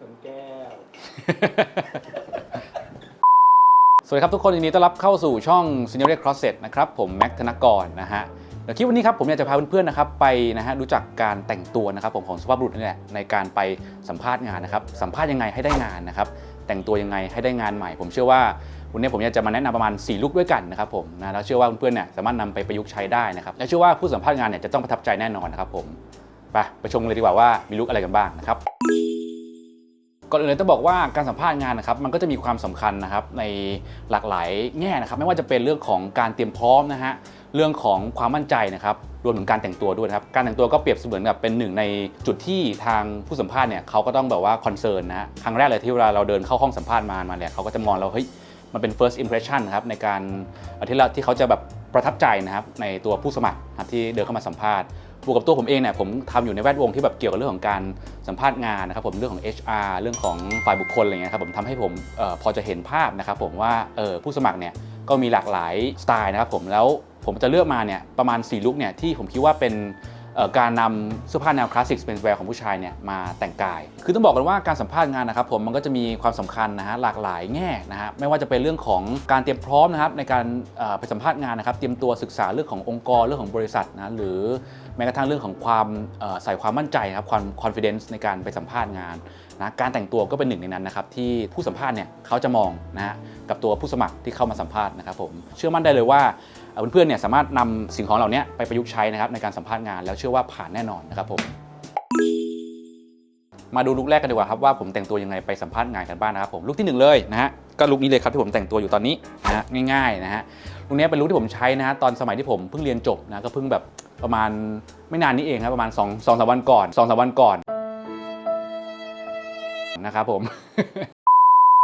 ชนแก้ว สวัสดีครับทุกคนยินดีต้อนรับเข้าสู่ช่อง s e n i o r Closet นะครับ ผมแม็กธนกรนะฮะเดี๋ยวคลิปวันนี้ครับผมอยากจะพาเพื่อนๆนะครับไปนะฮะรู้จักการแต่งตัวนะครับผมของสุภาพบุรุษนี่แหละในการไปสัมภาษณ์งานนะครับสัมภาษณ์ยังไงให้ได้งานนะครับแต่งตัวยังไงให้ได้งานใหม่ ผมเชื่อว่าวันนี้ผมอยากจะมาแนะนำประมาณ 4 ลุคด้วยกันนะครับผมนะแล้วเชื่อว่าเพื่อนๆเนี่ยสามารถนำไปประยุกต์ใช้ได้นะครับและเชื่อว่าผู้สัมภาษณ์งานเนี่ยจะต้องประทับใจแน่นอนนะครับผมไปไปชมเลยดีกว่าว่ามีลุคอะไรกันบ้างนะครับ ก่อนอื่นเลยต้องบอกว่าการสัมภาษณ์งานนะครับมันก็จะมีความสำคัญนะครับในหลากหลายแง่นะครับ ไม่ว่าจะเป็นเรื่องของการเตรียมพร้อมนะฮะเรื่องของความมั่นใจนะครับรวมถึงการแต่งตัวด้วยนะครับการแต่งตัวก็เปรียบเสมือนกับเป็นหนึ่งในจุดที่ทางผู้สัมภาษณ์เนี่ยเขาก็ต้องแบบว่าคอนเซิร์นนะฮะครั้งแรกเลยที่เวลาเราเดินเข้าห้องสัมภาษณ์มามาเนี่ยเขาก็จะมองเราเฮ้ยมันเป็น first impression นะครับในการที่เราที่เขาจะแบบประทับใจนะครับในตัวผู้สมัครที่เดินเข้ามาสัมภาษณ์ บวกกับตัวผมเองเนี่ยผมทำอยู่ในแวดวงที่แบบเกี่ยวกับเรื่องของการสัมภาษณ์งานนะครับผมเรื่องของ HR เรื่องของฝ่ายบุคคลอะไรเงี้ยครับผมทำให้ผมออพอจะเห็นภาพนะครับผมว่าออผู้สมัครเนี่ยก็มีหลากหลายสไตล์นะครับผมแล้วผมจะเลือกมาเนี่ยประมาณ 4 ลุคเนี่ยที่ผมคิดว่าเป็น การนำเสื้อผ้าแนวคลาสสิกสเปนแวร์ของผู้ชายเนี่ยมาแต่งกาย คือต้องบอกกันว่าการสัมภาษณ์งานนะครับผมมันก็จะมีความสำคัญนะฮะหลากหลายแง่นะฮะไม่ว่าจะเป็นเรื่องของการเตรียมพร้อมนะครับในการไปสัมภาษณ์งานนะครับเตรียมตัวศึกษาเรื่องขององค์กรเรื่องของบริษัทนะหรือแม้กระทั่งเรื่องของความใส่ความมั่นใจนะครับความ confidence ในการไปสัมภาษณ์งานนะการแต่งตัวก็เป็นหนึ่งในนั้นนะครับที่ผู้สัมภาษณ์เนี่ยเขาจะมองนะฮะกับตัวผู้สมัครที่เข้ามาสัมภาษณ์นะครับผมเชื่อมั่นได้เลยว่า เอ่อเพื่อนๆเนี่ยสามารถนำสิ่งของเหล่านี้ไปประยุกต์ใช้นะครับในการสัมภาษณ์งานแล้วเชื่อว่าผ่านแน่นอนนะครับผมมาดูลุคแรกกันดีกว่าครับว่าผมแต่งตัวยังไงไปสัมภาษณ์งานกันบ้างนะครับผมลุคที่หนึ่งเลยนะฮะก็ลุคนี้เลยครับที่ผมแต่งตัวอยู่ตอนนี้นะฮะง่ายๆนะฮะลุคนี้เป็นลุคที่ผมใช้นะฮะตอนสมัยที่ผมเพิ่งเรียนจบนะก็เพิ่งแบบประมาณไม่นานนี้เองครับประมาณ2องสองสามวันก่อน2องสวันก่อนนะครับผม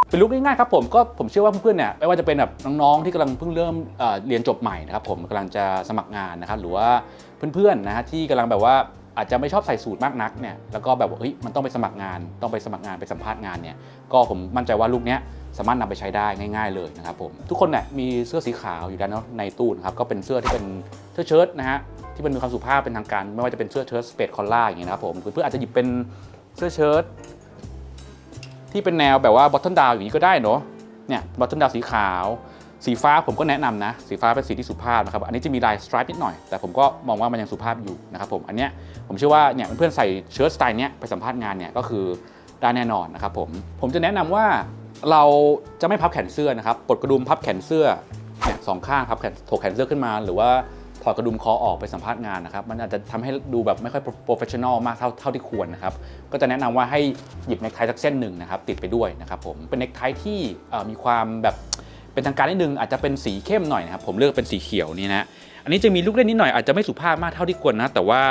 เป็นลุคง่ายๆครับผมก็ผมเชื่อว่าเพื่อนๆเนี่ยไม่ว่าจะเป็นแบบน้องๆที่กำลังเพิ่งเริ่มเเรียนจบใหม่นะครับผมกำลังจะสมัครงานนะครับหรือว่าเพื่อนๆนะฮะที่กำลังแบบว่าอาจจะไม่ชอบใส่สูตรมากนักเนี่ยแล้วก็แบบว่าเฮ้ยมันต้องไปสมัครงาน ต้องไปสมัครงานไปสัมภาษณ์งานเนี่ยก็ผมมั่นใจว่าลุคเนี้ยสามารถนำไปใช้ได้ง่าย ๆ เลยนะครับผมทุกคนเนี่ยมีเสื้อสีขาวอยู่ด้านในตู้นะครับก็เป็นเสื้อที่เป็นเสื้อเชิ้ตนะฮะที่เป็นมีความสุภาพเป็นทางการ ไม่ว่าจะเป็นเสื้อเชิ้ตสเปดคอลล่าอย่างเงี้ยนะครับผมเพื่อนๆอาจจะหยิบเป็นเสื้อเชิ้ต ที่เป็นแนวแบบว่าบอท t อนดาวอย่างนี้ก็ได้เนาะเนี่ยบอท t อนดาวสีขาว สีฟ้าผมก็แนะนำนะ สีฟ้าเป็นสีที่สุภาพนะครับ อันนี้จะมีลายสไตร์นิดหน่อย แต่ผมก็มองว่ามันยังสุภาพอยู่นะครับผมอันเนี้ยผมเชื่อว่าเนี่ยเพื่อนๆใส่เชิ้ตสไตล์เนี้ยไปสัมภาษณ์งานเนี่ยก็คือได้แน่นอนนะครับผมผมจะแนะนำว่าเราจะไม่พับแขนเสื้อนะครับปลดกระดุมพับแขนเสื้อเนี่ยสองข้างพับแขนถกแขนเสื้อขึ้นมาหรือว่า อดกระดุมคอออกไปสัมภาษณ์งานนะครับ มันอาจจะทำให้ดูแบบไม่ค่อยโปรเฟชชั่นอลมากเท่าเท่าที่ควรนะครับ ก็จะแนะนำว่าให้หยิบเนคไทสักเส้นหนึ่งนะครับติดไปด้วยนะครับผม เป็นเนคไทที่มีความแบบเป็นทางการนิดนึงอาจจะเป็นสีเข้มหน่อยนะครับ ผมเลือกเป็นสีเขียวนี่นะ อันนี้จะมีลูกเล่นนิดหน่อยอาจจะไม่สุภาพมากเท่าที่ควรนะ แต่ว่า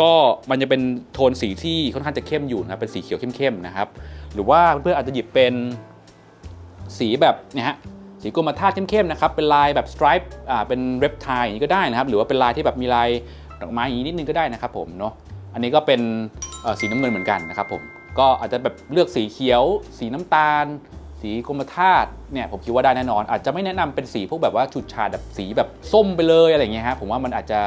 ก็มันจะเป็นโทนสีที่ค่อนข้างจะเข้มอยู่นะครับ เป็นสีเขียวเข้มๆนะครับ หรือว่าเพื่อนๆอาจจะหยิบเป็นสีแบบเนี่ยฮะ สีกรมท่าตุเข้มๆนะครับเป็นลายแบบสไตรป์อ่าเป็นเรปไทอย่างนี้ก็ได้นะครับหรือว่าเป็นลายที่แบบมีลายดอกไม้อย่างนี้นิดนึงก็ได้นะครับผมเนาะอันนี้ก็เป็นสีน้ำเงินเหมือนกันนะครับผมก็อาจจะแบบเลือกสีเขียว สีน้ำตาล สีกรมธาตุเนี่ยผมคิดว่าได้แน่นอน อาจจะไม่แนะนำเป็นสีพวกแบบว่าฉุดฉาดแบบสีแบบส้มไปเลยอะไรอย่างเงี้ยฮะผมว่ามันอาจจะ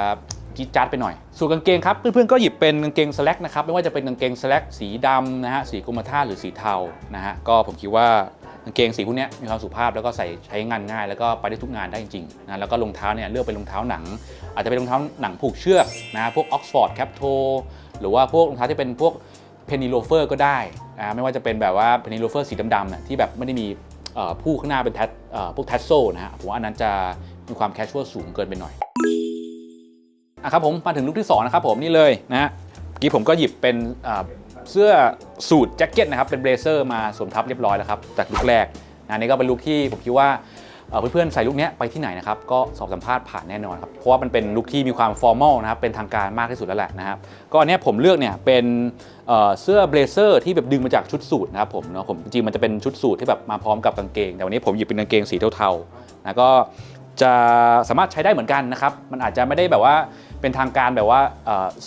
จี๊ดจ๊าดไปหน่อย ส่วนกางเกงครับ เพื่อนๆก็หยิบเป็นกางเกงสแลกนะครับ ไม่ว่าจะเป็นกางเกงสแลกสีดำนะฮะ สีกรมธาตุหรือสีเทานะฮะ ก็ผมคิดว่า กางเกงสีพวกนี้มีความสุภาพแล้วก็ใส่ใช้งานง่าย แล้วก็ไปได้ทุกงานได้จริงๆนะแล้วก็รองเท้าเนี่ยเลือกเป็นรองเท้าหนัง อาจจะเป็นรองเท้าหนังผูกเชือกนะพวกออกซฟอร์ดแคปโทหรือว่าพวกรองเท้าที่เป็นพวกเพนนีโลเฟอร์ก็ได้นะไม่ว่าจะเป็นแบบว่าเพนนีโลเฟอร์สีดำๆน่ะที่แบบไม่ได้มีผู้ข้างหน้าเป็นแทสพวกแทสโซนะฮะผมว่าอันนั้นจะมีความแคชชวลสูงเกินไปหน่อยอะครับผมมาถึงลุคที่2นะครับผมนี่เลยนะฮะกี้ผมก็หยิบเป็นเอ่อ สื้อสูทแจ็คเก็ตนะครับเป็นเบลเซอร์มาสวมทับเรียบร้อยแล้วครับจากลุคแรกนะอันนี่ก็เป็นลุคที่ผมคิดว่าเพื่อนๆใส่ลุคเนี้ยไปที่ไหนนะครับก็สอบสัมภาษณ์ผ่านแน่นอนครับเพราะว่ามันเป็นลุคที่มีความฟอร์มอลนะครับเป็นทางการมากที่สุดแล้วแหละนะครับก็อันนี้ผมเลือกเนี่ยเป็นเสื้อเบลเซอร์ที่แบบดึงมาจากชุดสูทนะครับผมเนาะผมจริงมันจะเป็นชุดสูทที่แบบมาพร้อมกับกางเกง แต่วันนี้ผมหยิบเป็นกางเกงสีเทาๆนะก็จะสามารถใช้ได้เหมือนกันนะครับมันอาจจะไม่ได้แบบว่าเป็นทางการแบบว่า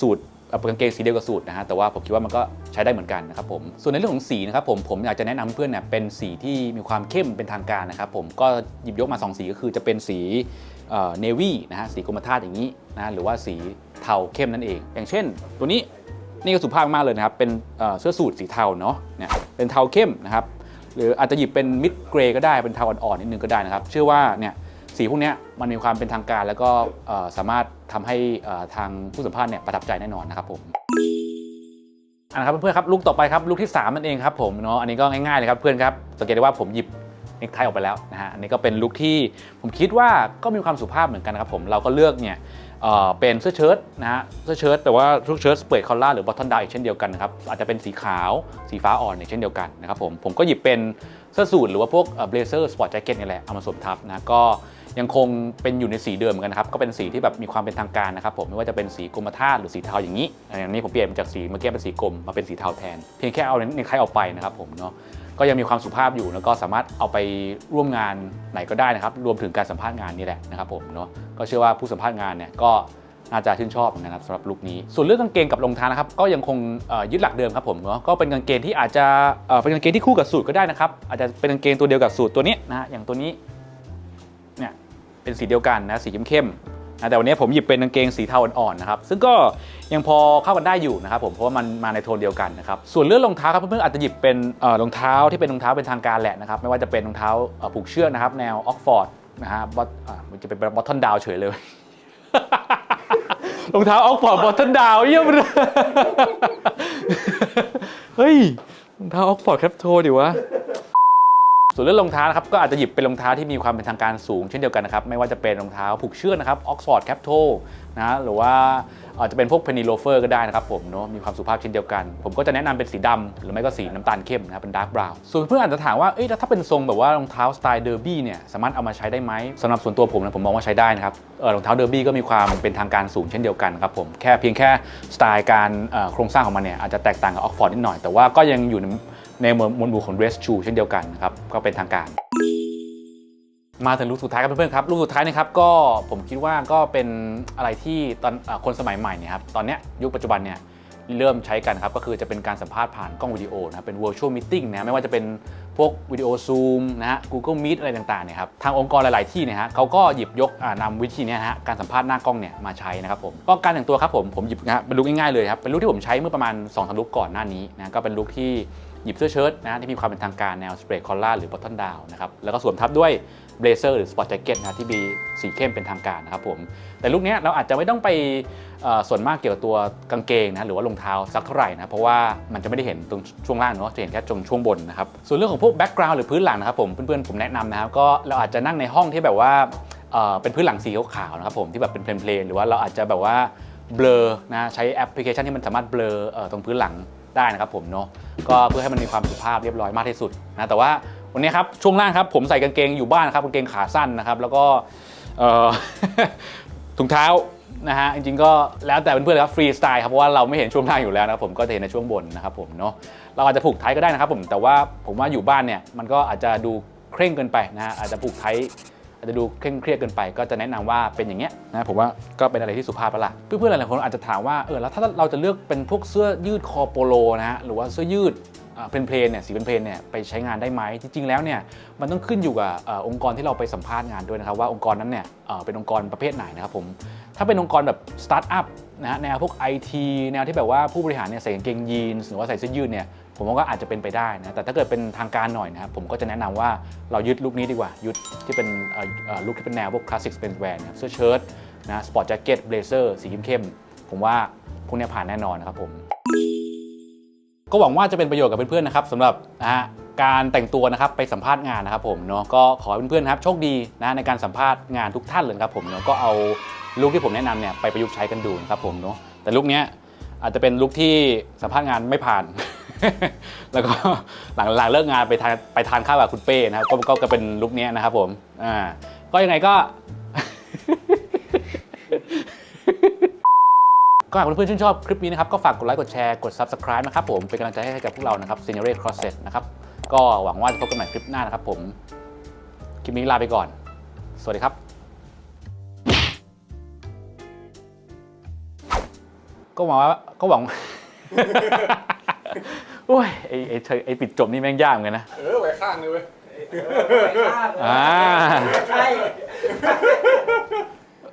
สูตร กางเกงสีเดียวกับสูตรนะฮะแต่ว่าผมคิดว่ามันก็ใช้ได้เหมือนกันนะครับผมส่วนในเรื่องของสีนะครับผมผมอยากจะแนะนำเพื่อนเนี่ยเป็นสีที่มีความเข้มเป็นทางการนะครับผมก็หยิบยกมา 2 สีก็คือจะเป็นสีเนวี่นะฮะสีกรมธาตุอย่างนี้นะหรือว่าสีเทาเข้มนั่นเอง อย่างเช่น ตัวนี้นี่ก็สุภาพมากเลยนะครับเป็นเอ่อเสื้อสูทสีเทาเนาะเนี่ยเป็นเทาเข้มนะครับหรืออาจจะหยิบเป็นมิดเกรย์ก็ได้เป็นเทาอ่อนๆนิดนึงก็ได้นะครับเชื่อว่าเนี่ย สีพวกนี้มันมีความเป็นทางการ แล้วก็สามารถทำให้ทางผู้สัมภาษณ์เนี่ยประทับใจแน่นอนนะครับผมอันนะครับเพื่อนๆครับลูกต่อไปครับลูกที่3นั่นเองครับผมเนาะอันนี้ก็ง่ายๆเลยครับเพื่อนครับสังเกตได้ว่าผมหยิบเนคไทออกไปแล้วนะฮะอันนี้ก็เป็นลุคที่ผมคิดว่าก็มีความสุภาพเหมือนกันนะครับผมเราก็เลือกเนี่ยเเป็นเสื้อเชิ้ตนะฮะเสื้อเชิ้ตแต่ว่าเสื้อเชิ้ตสเปรดคอลล่าหรือบอททอนดาวอีกเช่นเดียวกันนะครับอาจจะเป็นสีขาวสีฟ้าอ่อนอีกเช่นเดียวกันนะครับผมผมก็หยิบเป็นเสื้อสูทหรือว่าพวกเบลเซอร์สปอร์ตแจ็คเก็ตนี่แหละเอามาสวมทับนะก็ ยังคงเป็นอยู่ในสีเดิมเหมือนกันนะครับ ก็เป็นสีที่แบบมีความเป็นทางการนะครับผม ไม่ว่าจะเป็นสีกรมท่าหรือสีเทาอย่างนี้ อันนี้ผมเปลี่ยนจากสีเมื่อกี้เป็นสีกรมมาเป็นสีเทาแทน เพียงแค่เอาในใครเอาไปนะครับผมเนาะ ก็ยังมีความสุภาพอยู่แล้วก็สามารถเอาไปร่วมงานไหนก็ได้นะครับ รวมถึงการสัมภาษณ์งานนี่แหละนะครับผมเนาะ ก็เชื่อว่าผู้สัมภาษณ์งานเนี่ยก็น่าจะชื่นชอบนะครับสำหรับลุคนี้ ส่วนเรื่องกางเกงกับรองเท้านะครับก็ยังคงยึดหลักเดิมครับผมเนาะก็เป็นกางเกงที่อาจจะเป็นกางเกงที่คู่กับสูทก็ได้นะครับอาจจะเป็นกางเกงตัวเดียวกับสูทตัวนี้นะฮะอย่างตัวนี้ เนี่ยเป็นสีเดียวกันนะสีเข้มๆนะแต่วันนี้ผมหยิบเป็นกางเกงสีเทาอ่อนๆนะครับซึ่งก็ยังพอเข้ากันได้อยู่นะครับผมเพราะว่ามันมาในโทนเดียวกันนะครับส่วนเรื่องรองเท้าครับเพื่อนๆอาจจะหยิบเป็นเอ่อรองเท้าที่เป็นรองเท้าเป็นทางการแหละนะครับไม่ว่าจะเป็นรองเท้าผูกเชือกนะครับแนวออกฟอร์ดนะฮะบอทมันจะเป็นบอททอนดาวเฉยเลยรองเท้าออกฟอร์ดบอททอนดาวเยี่ยมเลย เฮ้ยรองเท้าออกฟอร์ดแคปโทดิวะ ส่วนเรื่องรองเท้านะครับก็อาจจะหยิบเป็นรองเท้าที่มีความเป็นทางการสูงเช่นเดียวกันนะครับไม่ว่าจะเป็นรองเท้าผูกเชือกนะครับออกซฟอร์ดแคปโทนะหรือว่าอาจจะเป็นพวกเพนนีโลเฟอร์ก็ได้นะครับผมเนาะมีความสุภาพเช่นเดียวกัน ผมก็จะแนะนำเป็นสีดำหรือไม่ก็สีน้ำตาลเข้มนะครับเป็นดาร์กบราวน์ส่วนเพื่อนอาจจะถามว่าเอ๊ะแล้วถ้าเป็นทรงแบบว่ารองเท้าสไตล์เดอร์บี้เนี่ยสามารถเอามาใช้ได้ไหมสำหรับส่วนตัวผมนะผมมองว่าใช้ได้นะครับเออรองเท้าเดอร์บี้ก็มีความเป็นทางการสูงเช่นเดียวกันครับผมแค่เพียงแค่สไตล์การโครงสร้างของมันเนี่ยอาจจะแตกต่างกับออกฟอร์ดนิดหน่อยแต่ว่าก็ยังอยู่ ในมวดหมู่ของ dress shoe เช่นเดียวกันนะครับก็เป็นทางการ มาถึงลูกสุดท้ายครับเพื่อนๆครับลูกสุดท้ายนะครับก็ผมคิดว่าก็เป็นอะไรที่ตอนอาคนสมัยใหม่เนี่ยครับตอนเนี้ยยุคปัจจุบันเนี่ยเริ่มใช้กันครับก็คือจะเป็นการสัมภาษณ์ผ่านกล้องวิดีโอนะครับเป็น virtual meeting นะไม่ว่าจะเป็นพวกวิดีโอ Zoom นะฮะ Google Meet อะไรต่างๆเนี่ยครับทางองค์กรหลาย ๆ ที่เนี่ยฮะเขาก็หยิบยกอ่านำวิธีเนี้ยฮะการสัมภาษณ์หน้ากล้องเนี่ยมาใช้นะครับผมก็การแต่งตัวครับผมผมหยิบนะฮะเป็นลุคง่าย ๆ เลยครับเป็นลุคที่ผมใช้เมื่อประมาณ2องสามลุคก่อนหน้านี้นะก็เป็นลุคที่ ยิบเสื้อเชิ้ตนะที่มีความเป็นทางการแนวสเปรดคอลล่าหรือบอททอนดาวนะครับแล้วก็สวมทับด้วยเบลเซอร์หรือสปอร์ตแจ็คเก็ตนะที่มีสีเข้มเป็นทางการนะครับผมแต่ลุคนี้เราอาจจะไม่ต้องไปส่วนมากเกี่ยวกับตัวกางเกงนะหรือว่ารองเท้าสักเท่าไหร่นะเพราะว่ามันจะไม่ได้เห็นตรงช่วงล่างเนาะจะเห็นแค่ตรงช่วงบนนะครับส่วนเรื่องของพวกแบ็กกราวน์หรือพื้นหลังนะครับผมเพื่อนๆผมแนะนำนะครับก็เราอาจจะนั่งในห้องที่แบบว่าเป็นพื้นหลังสีขาวๆนะครับผมที่แบบเป็นเพลนๆหรือว่าเราอาจจะแบบว่าเบลอนะใช้แอปพลิเคชันที่มันสามารถเบลอตรงพื้นหลัง ได้นะครับผมเนาะก็เพื่อให้มันมีความสุภาพเรียบร้อยมากที่สุดนะแต่ว่าวันนี้ครับช่วงล่างครับผมใส่กางเกงอยู่บ้านครับกางเกงขาสั้นนะครับ แล้วก็ถุงเท้านะฮะจริงๆก็แล้วแต่เพื่อนๆครับฟรีสไตล์ครับเพราะว่าเราไม่เห็นช่วงล่างอยู่แล้วนะครับผมก็จะเห็นในช่วงบนนะครับผมเนาะเราอาจจะผูกไทยก็ได้นะครับผมแต่ว่าผมว่าอยู่บ้านเนี่ยมันก็อาจจะดูเคร่งเกินไปนะฮะอาจจะผูกไทย อาจจะดูเคร่งเครียดเกินไป ก็จะแนะนำว่าเป็นอย่างเงี้ยนะผมว่าก็เป็นอะไรที่สุภาพแล้วล่ะเพื่อนๆหลายๆคนอาจจะถามว่าเออแล้วถ้าเราจะเลือกเป็นพวกเสื้อยืดคอโปโลนะฮะหรือว่าเสื้อยืดเพนเพลนเนี่ยสีเพลนเพลนเนี่ยไปใช้งานได้ไหมจริง ๆ แล้วเนี่ยมันต้องขึ้นอยู่กับอองค์กรที่เราไปสัมภาษณ์งานด้วยนะครับว่าองค์กรนั้นเนี่ยเป็นองค์กรประเภทไหนนะครับผมถ้าเป็นองค์กรแบบสตาร์ทอัพนะฮะแนวพวก IT แนวที่แบบว่าผู้บริหารเนี่ยใส่กางเกงยีนหรือว่าใส่เสื้อยืดเนี่ย ผมว่าก็อาจจะเป็นไปได้นะแต่ถ้าเกิดเป็นทางการหน่อยนะครับผมก็จะแนะนำว่าเรายึดลุคนี้ดีกว่ายึดที่เป็นลุคที่เป็นแนวพวกคลาสสิกสเปนแวร์เสื้อเชิ้ตนะสปอร์ตแจ็คเก็ตเบลเซอร์สีเข้มๆผมว่าพวกนี้ผ่านแน่นอนนะครับผม ก็หวังว่าจะเป็นประโยชน์กับเพื่อนๆนะครับสำหรับนะฮะการแต่งตัวนะครับไปสัมภาษณ์งานนะครับผมเนาะก็ขอเพื่อนๆครับโชคดีนะในการสัมภาษณ์งานทุกท่านเลยครับผมเนาะก็เอาลุคที่ผมแนะนำเนี่ยไปประยุกต์ใช้กันดูนะครับผมเนาะแต่ลุคนี้อาจจะเป็นลุคที่สัมภาษณ์งานไม่ผ่าน แล้วก็หลังหลังเลิกงานไปทานไปทานข้าวกับคุณเป้นะครับก็ก็ก็เป็นลุคเนี้ยนะครับผมอ่าก็ยังไงก็ ก็หากเพื่อนๆชื่นชอบคลิปนี้นะครับ ก็ฝากกดไลค์กดแชร์กด Subscribe นะครับผมเป็นกำลังใจให้กับพวกเรานะครับ s e n i o r Crosset นะครับก็หวังว่าจะพบกันใหม่คลิปหน้านะครับผม คลิปนี้ลาไปก่อน สวัสดีครับ ก็หวังว่าก็หวัง โอ้ยไอไอเธอไอปิดจบนี่แม่งยากเหมือนกันนะ เออไว้ข้างเลยเว้ยอ่า ใช่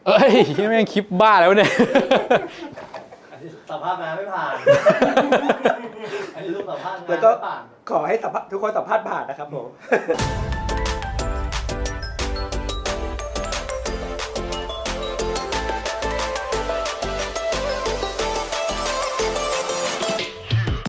เอ้ยนี่แม่งคลิปบ้าแล้วเนี่ยอันที่สัมภาษณ์มาไม่ผ่าน อันนี้ลูกสัมภาษณ์มาแล้วก็ไม่ผ่าน ขอให้สัมภาษณ์ทุกคนสัมภาษณ์ผ่านนะครับผม